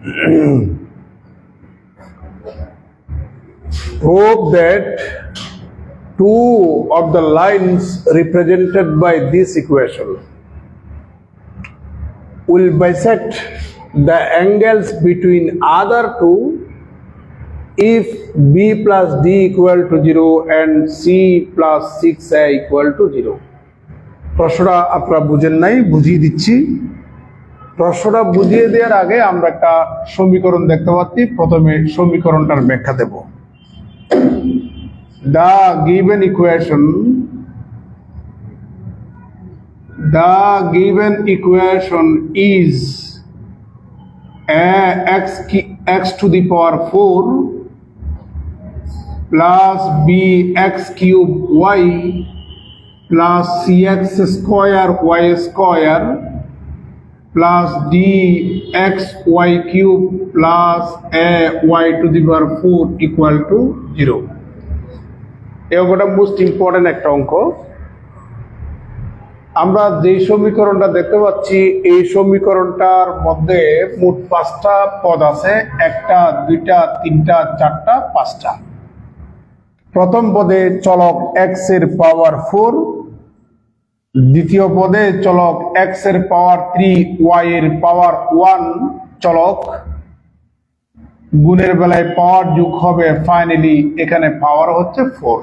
prove that two of the lines represented by this equation will bisect the angles between other two if b plus d equal to 0 and c plus 6a equal to 0 প্রশ্নটা আপনারা বুঝেন নাই, বুঝিয়ে দিচ্ছি। প্রশ্নটা বুঝিয়ে দেওয়ার আগে আমরা একটা সমীকরণ দেখতে পাচ্ছি। প্রথমে সমীকরণটার ব্যাখ্যা দেব। The given equation, the given equation is a x ki- x to the power 4 plus b x cube y plus cx square y square plus d x y cube plus a y to the power 4 equal to 0 এই অঙ্কটা most important একটা অঙ্ক। আমরা যে সমীকরণটা দেখতে পাচ্ছি, এই সমীকরণটার মধ্যে মোট পাঁচটা পদ আছে। একটা, দুইটা, তিনটা, চারটা, পাঁচটা। প্রথম পদে চলক এক্সের পাওয়ার ফোর দ্বিতীয় পদে চলক এক্সের পাওয়ার থ্রি ওয়াই এর পাওয়ার ওয়ান চলক। গুণের বেলায় পাওয়ার যোগ হবে ফাইনালি এখানে পাওয়ার হচ্ছে ফোর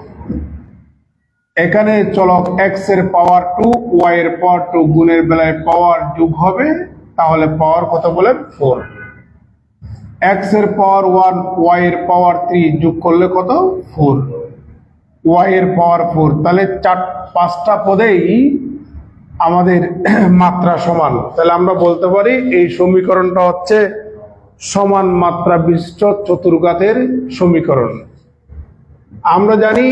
এখানে চলক এক্সের পাওয়ার টু ওয়াই এর পাওয়ার টু গুণের বেলায় পাওয়ার যোগ হবে, তাহলে পাওয়ার কত বলে? ফোর এক্সের পাওয়ার ওয়ান ওয়াই এর পাওয়ার থ্রি যোগ করলে কত? ফোর ওয়াই এর পাওয়ার ফোর। তাহলে চার, পাঁচটা পদেই আমাদের মাত্রা সমান। তাহলে আমরা বলতে পারি এই সমীকরণটা হচ্ছে সমান মাত্রা বিশিষ্ট চতুর্ঘাতের সমীকরণ। আমরা জানি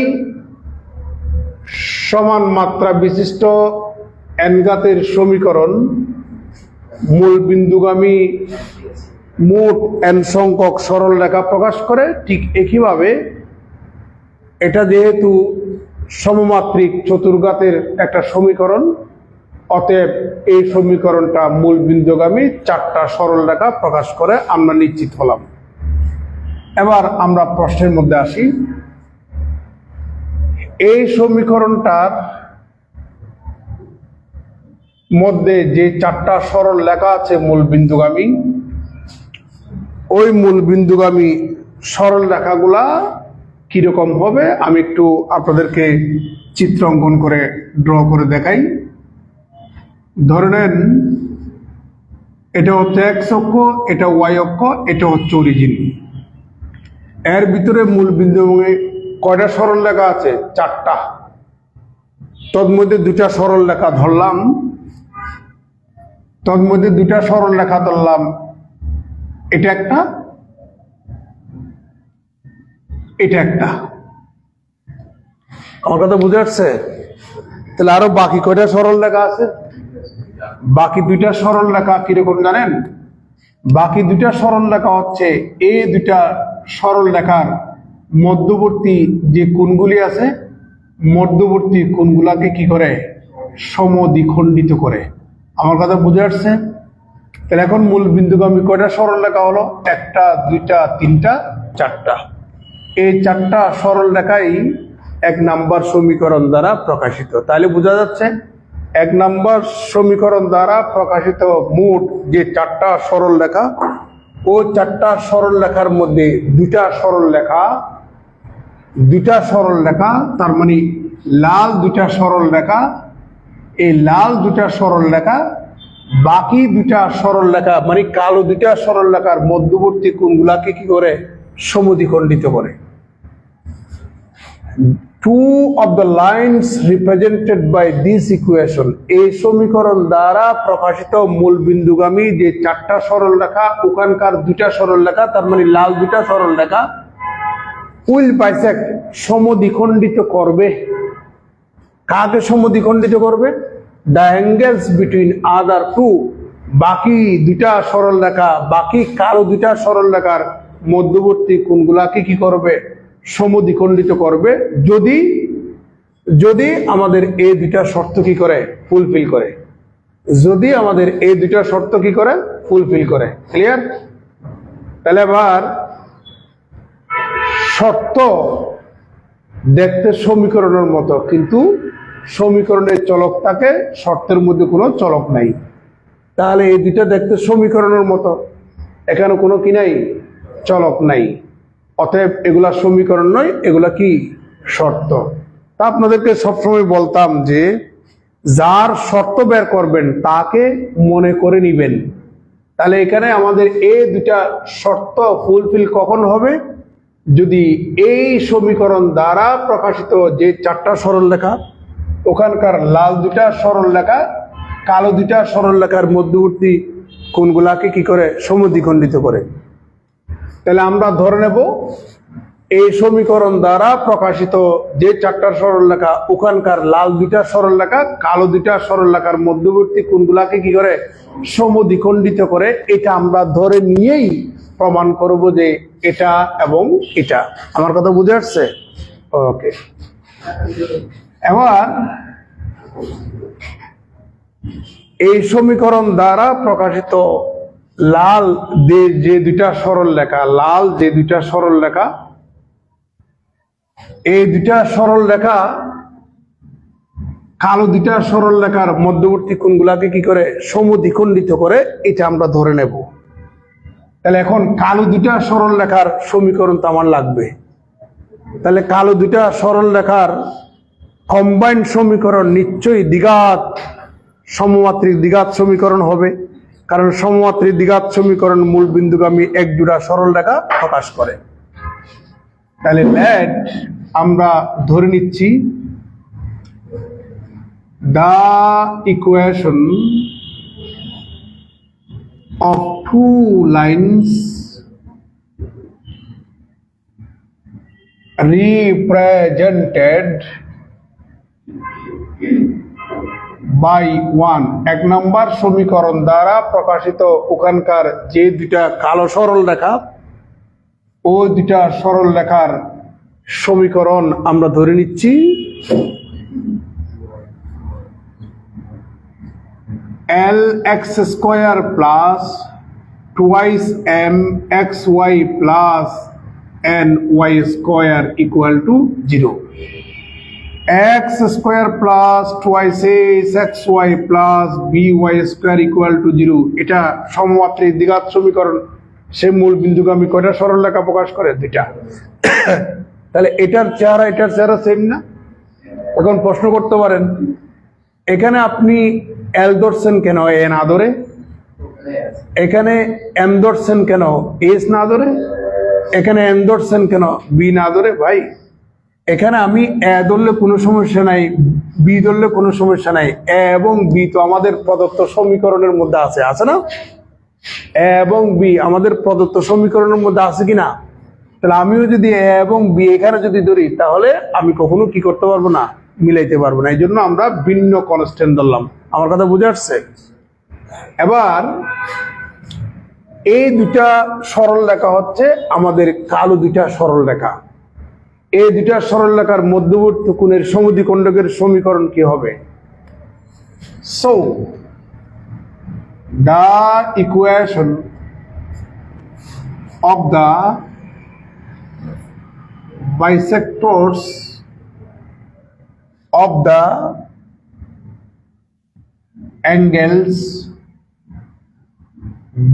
সমান মাত্রা বিশিষ্ট এনঘাতের সমীকরণ মূল বিন্দুগামী মোট এন সংখ্যক সরল রেখা প্রকাশ করে ঠিক একইভাবে এটা যেহেতু সমমাত্রিক চতুর্ঘাতের একটা সমীকরণ, অতএব এই সমীকরণটা মূল বিন্দুগামী চারটা সরল রেখা প্রকাশ করে আমরা নিশ্চিত হলাম। এবার আমরা প্রশ্নের মধ্যে আসি। এই সমীকরণটার মধ্যে যে চারটা সরল লেখা আছে মূল বিন্দুগামী, ওই মূল বিন্দুগামী সরল রেখাগুলা কীরকম হবে, আমি একটু আপনাদেরকে চিত্র অঙ্কন করে ড্র করে দেখাই। ধরে নেন, এটা হচ্ছে এক্স অক্ষ, এটা ওয়াই অক্ষ, এটা হচ্ছে অরিজিন এর ভিতরে মূল বিন্দু কয়টা সরল লেখা আছে? চারটা। তন্মধ্যে দুটা সরল লেখা ধরলাম। তন্মধ্যে দুটা সরল লেখা ধরলাম। এটা একটা এটা একটা। আমার কথা বুঝে আসছে? তাহলে আরও বাকি কয়টা সরল লেখা আছে? বাকি দুইটা সরল লেখা কীরকম জানেন? বাকি দুইটা সরল লেখা হচ্ছে এই দুইটা সরল লেখার মধ্যবর্তী যে কোণগুলি আছে মধ্যবর্তী কোণগুলাকে কি করে? সমদ্বিখণ্ডিত করে। আমার কথা বুঝে আসছে? তাহলে এখন মূল বিন্দুগামী কয়টা সরল লেখা হলো? একটা দুইটা তিনটা চারটা। এই চারটা সরল রেখাই এক নাম্বার সমীকরণ দ্বারা প্রকাশিত। তাহলে বোঝা যাচ্ছে, এক নাম্বার সমীকরণ দ্বারা প্রকাশিত মোট যে চারটা সরল রেখা, ও চারটা সরল রেখার মধ্যে দুটা সরল রেখা দুটা সরল রেখা, তার মানে লাল দুটা সরল রেখা, এই লাল দুটা সরল রেখা, বাকি দুটা সরল রেখা মানে কালো দুটা সরল রেখার মধ্যবর্তী কোণগুলাকে কি করে? সমদ্বিখণ্ডিত করে। Two of the lines represented by this equation এই সমীকরণ দ্বারা প্রকাশিত মূল বিন্দুগামী যে চারটা সরল রেখা, ওখানকার দুটা সরল রেখা, তার মানে লাল দুটা সরল রেখা, উইল বাইসেক্ট সমদ্বিখণ্ডিত করবে। কাকে সমদ্বিখণ্ডিত করবে? The angles between other two বাকি দুইটা সরল রেখা, বাকি কালো দুইটা সরল রেখার মধ্যবর্তী কোণগুলাকে কি করবে? সমদ্বিখণ্ডিত করবে, যদি যদি আমাদের এই দুইটা শর্ত কি করে? ফুলফিল করে। যদি আমাদের এই দুটো শর্ত কি করে? ফুলফিল করে। ক্লিয়ার তাহলে আবার শর্ত দেখতে সমীকরণের মতো, কিন্তু সমীকরণের চলক থাকে শর্তের মধ্যে কোনো চলক নাই। তাহলে এই দুটো দেখতে সমীকরণের মতো। এখানে কোনো কি নাই? চলক নাই। অতএব এগুলা সমীকরণ নয়, এগুলা কি শর্ত? তা আপনাদেরকে সবসময় বলতাম যে, যার শর্ত বের করবেন, তাকে মনে করে নিবেন। তাহলে এখানে আমাদের এই দুটা শর্ত ফুলফিল কখন হবে? যদি এই সমীকরণ দ্বারা প্রকাশিত যে চারটা সরল লেখা, ওখানকার লাল দুটা সরল লেখা, কালো দুটা সরল লেখার মধ্যবর্তী কোনগুলাকে কি করে সমদ্বিখণ্ডিত করে? তাহলে আমরা ধরে নেব এই সমীকরণ দ্বারা প্রকাশিত যে চারটা সরল লেখা ওখানকার লাল দুইটা সরল লেখা কালো দুইটা সরল লেখার মধ্যবর্তী কোনগুলাকে কি করে? সমদ্বিখণ্ডিত করে। এটা আমরা ধরে নিয়েই প্রমাণ করব যে এটা এবং এটা। আমার কথা বুঝে আসছে? ওকে। এবার এই সমীকরণ দ্বারা প্রকাশিত লাল যে দুইটা সরল লেখা লাল যে দুইটা সরল লেখা এই দুইটা সরল লেখা কালো দুইটা সরল লেখার মধ্যবর্তী কোণগুলাকে কি করে? সমদ্বিখণ্ডিত করে, এটা আমরা ধরে নেব। তাহলে এখন কালো দুইটা সরল লেখার সমীকরণ তো আমার লাগবে। তাহলে কালো দুইটা সরল লেখার কম্বাইন্ড সমীকরণ নিশ্চয়ই দ্বিঘাত, সমমাত্রিক দ্বিঘাত সমীকরণ হবে। কারণ সমমাত্রিক দ্বিঘাত সমীকরণ মূল বিন্দুগামী এক জোড়া সরল রেখা প্রকাশ করে। তাহলে লেট আমরা ধরে নিচ্ছি the equation of two lines represented by one. এক নম্বর সমীকরণ দ্বারা প্রকাশিত ওখানকার যে দুইটা কালো সরল রেখা, ও দুইটা সরল রেখার সমীকরণ আমরা ধরে নিচ্ছি। L X square plus twice M X Y plus N Y square equal to zero plus twice S X Y plus B Y square equal to zero এটা সমমাত্রিক দ্বিঘাত সমীকরণ। সে মূল বিন্দুগামী কয়টা সরল লেখা প্রকাশ করে? দুইটা। তাহলে এটার চেহারা এটার চেহারা সেম না? এখন প্রশ্ন করতে পারেন, এখানে আপনি এল ধরছেন কেন? এ না ধরে? এখানে এম ধরছেন কেন? এস না ধরে? এখানে এম ধরছেন কেন? বি না ধরে? ভাই এখানে আমি এ ধরলে কোনো সমস্যা নাই, বি ধরলে কোনো সমস্যা নাই, এ এবং বি তো আমাদের প্রদত্ত সমীকরণের মধ্যে আছে আছে না? এ এবং বি আমাদের প্রদত্ত সমীকরণের মধ্যে আছে কি না? তাহলে আমিও যদি এ এবং বি এখানে যদি ধরি, তাহলে আমি কখনো কি করতে পারব না? মিলাইতে পারব না এই জন্য আমরা ভিন্ন কনস্ট্যান্ট ধরলাম। আমার কথা বুঝে আসছে? এবার, এই দুটা সরল রেখা হচ্ছে আমাদের কালো দুইটা সরল রেখা এই দুটা সরল এলাকার মধ্যবর্তী কোণের সমুদ্রিকণ্ডকের সমীকরণ কি হবে? So the equation of the bisectors of the angles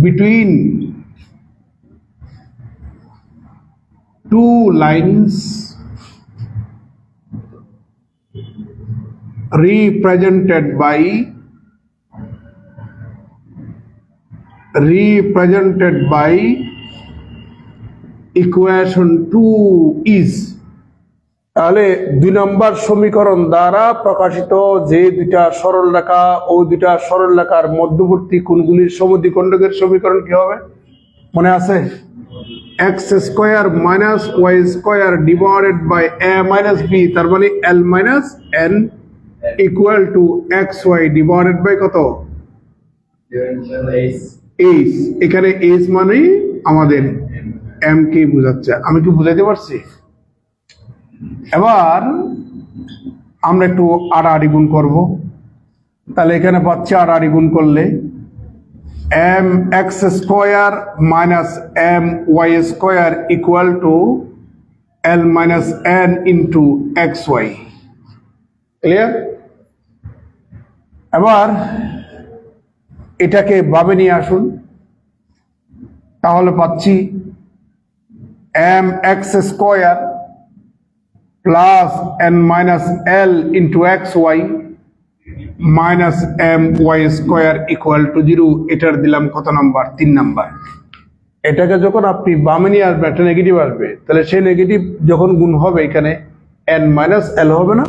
between two lines represented by represented by equation 2 is. তাহলে দুই নম্বর সমীকরণ দ্বারা প্রকাশিত যে দুইটা সরল রেখা, ও দুইটা সরল রেখার মধ্যবর্তী কোণগুলির সমদ্বিখণ্ডকের সমীকরণ কি হবে? মনে আছে? X square minus y square divided by a minus b তার মানে l minus n equal to x y divided by কত? এইচ এখানে এইচ মানে আমাদের এম কে বোঝাচ্ছে। আমি কি বুঝাইতে পারছি? এবার আমরা একটু আড়াআড়ি গুণ করব। তাহলে এখানে পাচ্ছি আড়াআড়ি গুণ করলে m x square minus m y square equal to l minus n into x y clear এবার এটাকে ভাবে নিয়ে আসুন। তাহলে পাচ্ছি m x square plus n minus l into x y minus m y square equal to zero, এটার দিলাম কত নাম্বার? তিন নাম্বার। এটাকে যখন আপনি বামে নিয়ে আসবেন, একটা নেগেটিভ আসবে, তাহলে সেই নেগেটিভ যখন গুণ হবে এখানে এন মাইনাস এল হবে না?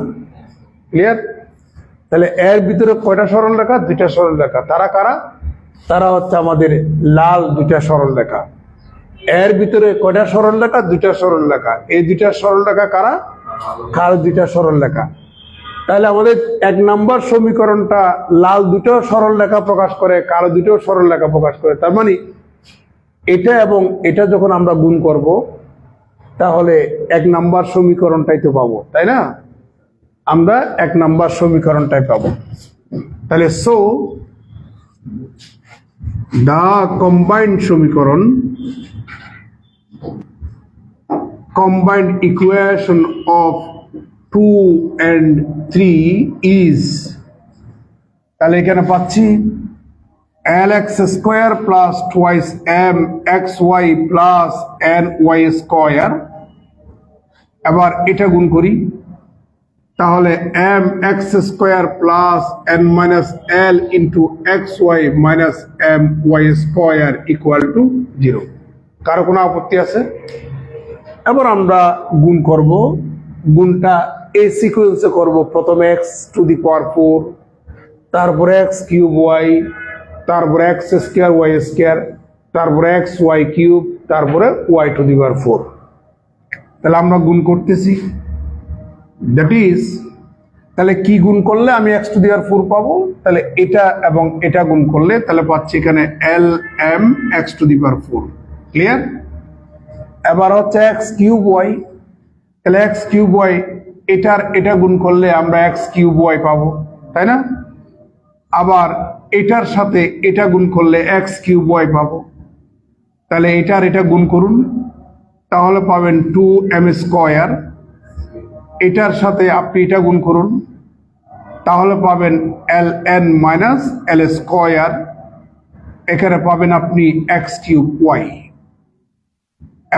ক্লিয়ার তাহলে এর ভিতরে কয়টা সরল রেখা? দুইটা সরল রেখা। তারা কারা? তারা হচ্ছে আমাদের লাল দুইটা সরল রেখা। এর ভিতরে কয়টা সরল রেখা? দুইটা সরল রেখা। এই দুইটা সরল রেখা কারা? কালো দুইটা সরল রেখা। তাহলে আমাদের এক নম্বর সমীকরণটা লাল দুটো সরল রেখা প্রকাশ করে, কালো দুটো সরল রেখা প্রকাশ করে। তার মানে এটা এবং এটা যখন আমরা গুণ করব, তাহলে এক নাম্বার সমীকরণটাই তো পাবো, তাই না? আমরা এক নাম্বার সমীকরণটাই পাবো। তাহলে সো দা কম্বাইন্ড সমীকরণ combined equation of 2 and 3 is. তাহলে এখানে পাচ্ছি l x square plus twice m x y plus n y square এবার এটা গুণ করি। তাহলে m x square plus n minus l into x y minus m y square equal to zero কারও কোনো আপত্তি আছে? এবার আমরা গুণ করব। গুণটা এই সিকোয়েন্সে করব। প্রথম x to the power four তারপর এক্স কিউব ওয়াই তারপরে এক্স স্কোয়ার ওয়াই স্কোয়ার তারপরে এক্স ওয়াই কিউব তারপরে y to the power four তাহলে আমরা গুণ করতেছি। দ্যাট ইজ তাহলে কি গুণ করলে আমি x to the power four পাবো? তাহলে এটা এবং এটা গুণ করলে তাহলে পাচ্ছি এখানে l m x to the power four clear এবার হচ্ছে এক্স কিউব ওয়াই তাহলে এক্স কিউব ওয়াই এটার, এটা গুণ করলে আমরা এক্স কিউব ওয়াই পাবো, তাই না? আবার এটার সাথে এটা গুণ করলে এক্স কিউব ওয়াই পাবো। তাহলে এটার এটা গুণ করুন, তাহলে পাবেন টু এম স্কোয়ার এটার সাথে আপনি এটা গুণ করুন, তাহলে পাবেন l n minus l square এখানে পাবেন আপনি এক্স কিউব ওয়াই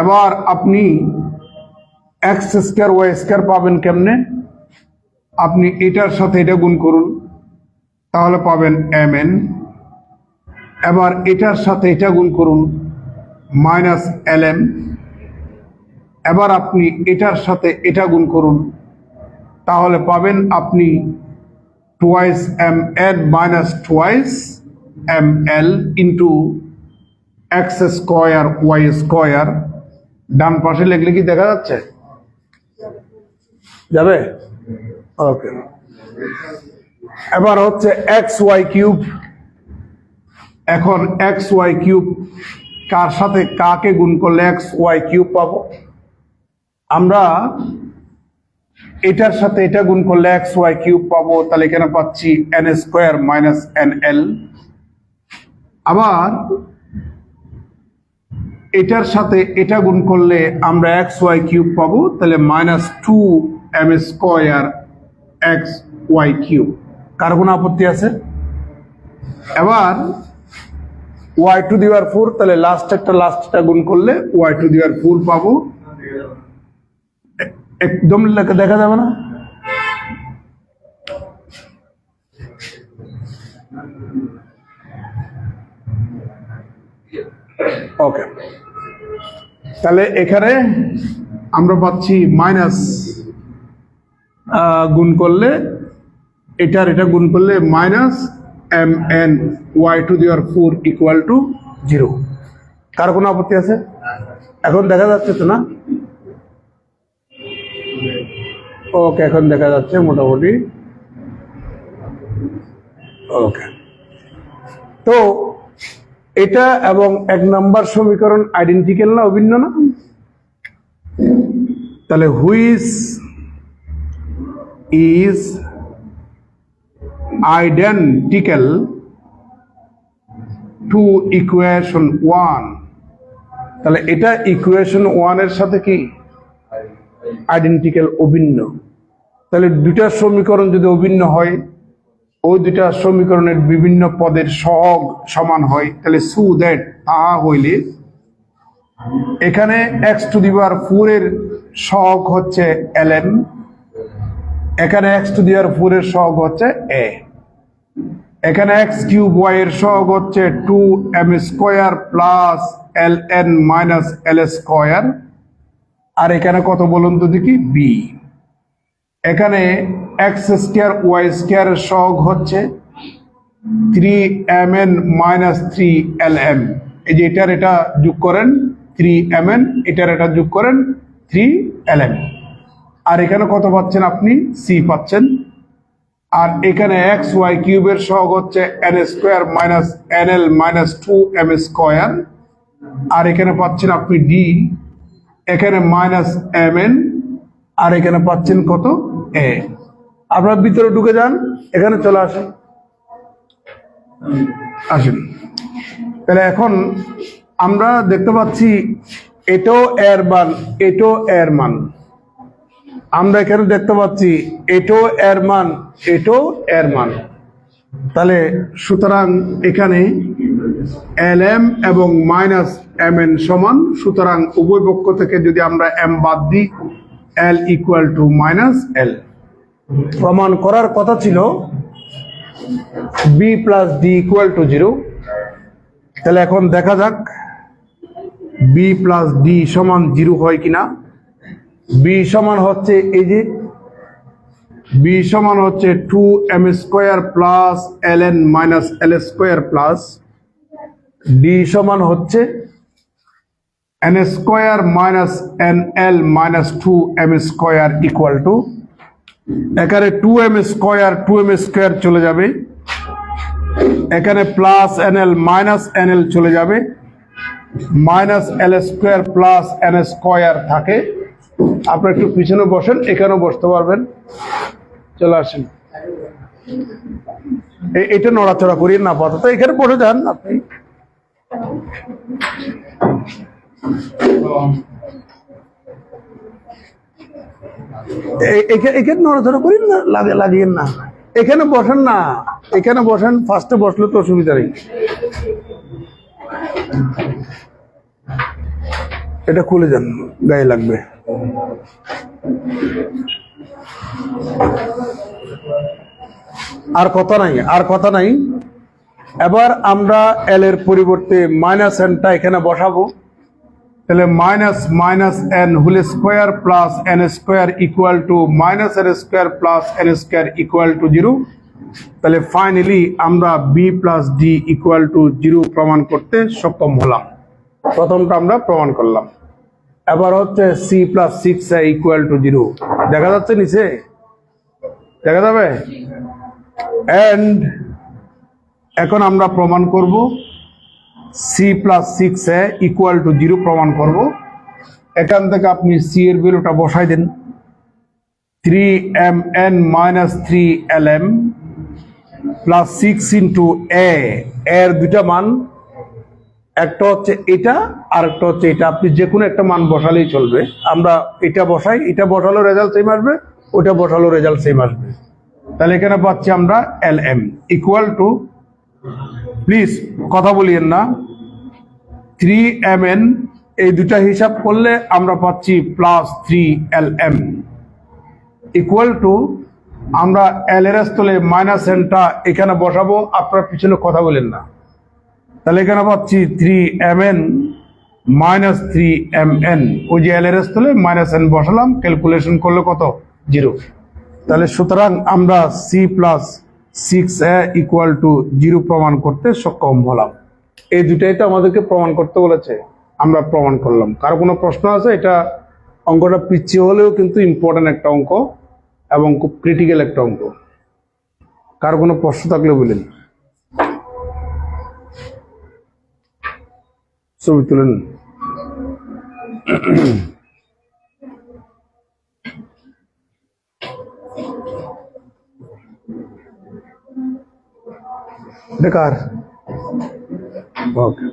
এবার আপনি এক্স স্কোয়ার ওয়াই স্কোয়ার পাবেন কেমনে? আপনি এটার সাথে এটা গুণ করুন, তাহলে পাবেন এম এন এবার এটার সাথে এটা গুণ করুন, মাইনাস এল এম এবার আপনি এটার সাথে এটা গুণ করুন, তাহলে পাবেন আপনি twice m n minus twice m l into x square y square ডান পাশে লিখলে কি দেখা যাচ্ছে? যাবে? ওকে এবার হচ্ছে এক্স ওয়াই কিউব এখন এক্স ওয়াই কিউব কার সাথে কাকে গুণ করলে এক্স ওয়াই কিউব পাবো? আমরা এটার সাথে এটা গুণ করলে এক্স ওয়াই কিউব পাবো, তাহলে এখানে পাচ্ছি n square minus n l আবার এটার সাথে এটা গুণ করলে আমরা এক্স ওয়াই কিউব পাবো, তাহলে minus two m square x y cube কার কোনো আপত্তি আছে? এবার y to the power four তাহলে লাস্ট একটা লাস্টটা গুণ করলে ওয়াই টু দিওয়ার ফোর পাবো। একদম দেখা যাবে না? ওকে তাহলে এখানে আমরা পাচ্ছি মাইনাস গুণ করলে এটার এটা গুণ করলে minus m n y to the power four equal to zero কার কোনো আপত্তি আছে? এখন দেখা যাচ্ছে তো না? ওকে এখন দেখা যাচ্ছে মোটামুটি। ওকে তো এটা এবং এক নাম্বার সমীকরণ আইডেন্টিক্যাল না অভিন্ন না? তাহলে which is identical to equation one তাহলে এটা ইকুয়েশন ওয়ানের সাথে কি? আইডেন্টিক্যাল অভিন্ন। তাহলে দুইটা সমীকরণ যদি অভিন্ন হয়, ওই দুইটা সমীকরণের বিভিন্ন পদের সহগ সমান হয়, তাহলে সু দ্যাট তাহা হইলে এখানে x to the power four এর সহগ হচ্ছে এল এখানে x to the power four এর সহগ হচ্ছে এ এখানে এক্স কিউব ওয়াই এর সহগ হচ্ছে two m square plus l n minus l square আর এখানে কত বলুন তো দেখি? বি এখানে এক্স স্কোয়ার ওয়াই স্কোয়ার এর সহগ হচ্ছে three m n minus three l m এই যে এটার এটা যোগ করেন থ্রি এম এন এটার এটা যোগ করেন থ্রি এল এম আর এখানে কত পাচ্ছেন আপনি? সি পাচ্ছেন। আর এখানে এক্স ওয়াই কিউবের সহগ হচ্ছে n square minus n l minus two m square আর এখানে পাচ্ছেন আপনি ডি এখানে মাইনাস এম এন আর এখানে পাচ্ছেন কত? এ আপনার ভিতরে ঢুকে যান, এখানে চলে আসেন। আসেন। তাহলে এখন আমরা দেখতে পাচ্ছি এটাও এর মান, এটাও এর মান। আমরা এখানে দেখতে পাচ্ছি এটো এর মান এটাও এর মান তাহলে সুতরাং এখানে এল এম এবং মাইনাস এম এন সমান, সুতরাং উভয় পক্ষ থেকে যদি আমরা এম বাদ দিই, l equal to minus l. প্রমাণ করার কথা ছিল, b plus d equal to zero. তাহলে এখন দেখা যাক, বি প্লাস ডি সমান জিরো হয় কিনা। বি সমান হচ্ছে এই যে বি সমান হচ্ছে two m square plus l n minus l square plus d সমান হচ্ছে n square minus n l minus two m square equal to এখানে two m square two m square চলে যাবে। এখানে plus n l minus n l চলে যাবে। Minus l square plus n square থাকে। আপনি একটু পিছনে বসেন, এখানেও বসতে পারবেন। চলে আসেন। এটা নড়াচড়া করিয়ে না, আপাতত। এখানে বসে যান আপনি। এখানে নড়াচড়া করিন না, লাগে, লাগিয়েন না? এখানে বসেন না, এখানে বসেন, ফার্স্টে বসলে তো অসুবিধা নেই। এটা খুলে যান, গায়ে লাগবে। আর কথা নাই, আর কথা নাই। এবার আমরা এল এর পরিবর্তে মাইনাস এনটা এখানে বসাবো। তাহলে minus minus n whole square plus n square equal to minus n square plus n square equal to zero তাহলে ফাইনালি আমরা b plus d equal to zero প্রমাণ করতে সক্ষম হলাম। প্রথমটা আমরা প্রমাণ করলাম। এবার হচ্ছে c plus six equal to zero দেখা যাচ্ছে নিচে? দেখা যাবে? অ্যান্ড এখন আমরা প্রমাণ করব। C plus six a equal to zero প্রমাণ করব। এখান থেকে আপনি সি এর ভ্যালুটা বসাই দেন। Three m n minus three l m plus six into a এর দুইটা মান একটা হচ্ছে এটা আর একটা হচ্ছে এটা। আপনি যে কোনো একটা মান বসালেই চলবে। আমরা এটা বসাই, এটা বসালো রেজাল্ট সেম আসবে, ওটা বসালো রেজাল্ট সেম আসবে। তাহলে এখানে পাচ্ছি আমরা l m equal to please কথা বলিয়েন না। থ্রি এম এন এই দুটা হিসাব করলে আমরা পাচ্ছি plus three l m equal to আমরা এল এর স্থলে মাইনাস এনটা এখানে বসাবো, আপনার পিছনে কথা বলেন না। তাহলে এখানে পাচ্ছি three m n minus three m n ওই যে এল এর স্থলে মাইনাস এন বসালাম ক্যালকুলেশন করলে কত? জিরো তাহলে সুতরাং আমরা c plus six a equal to zero প্রমাণ করতে সক্ষম হলাম। এই দুটাই তো আমাদেরকে প্রমাণ করতে বলেছে। আমরা প্রমাণ করলাম। কারও কোনো প্রশ্ন আছে? এটা অঙ্কটা পিছিয়ে হলেও কিন্তু ইম্পর্টেন্ট একটা অঙ্ক এবং খুব ক্রিটিক্যাল একটা অঙ্ক। কারও কোনো প্রশ্ন থাকলে বলেন। ছবি তুলেন বেকার ওকে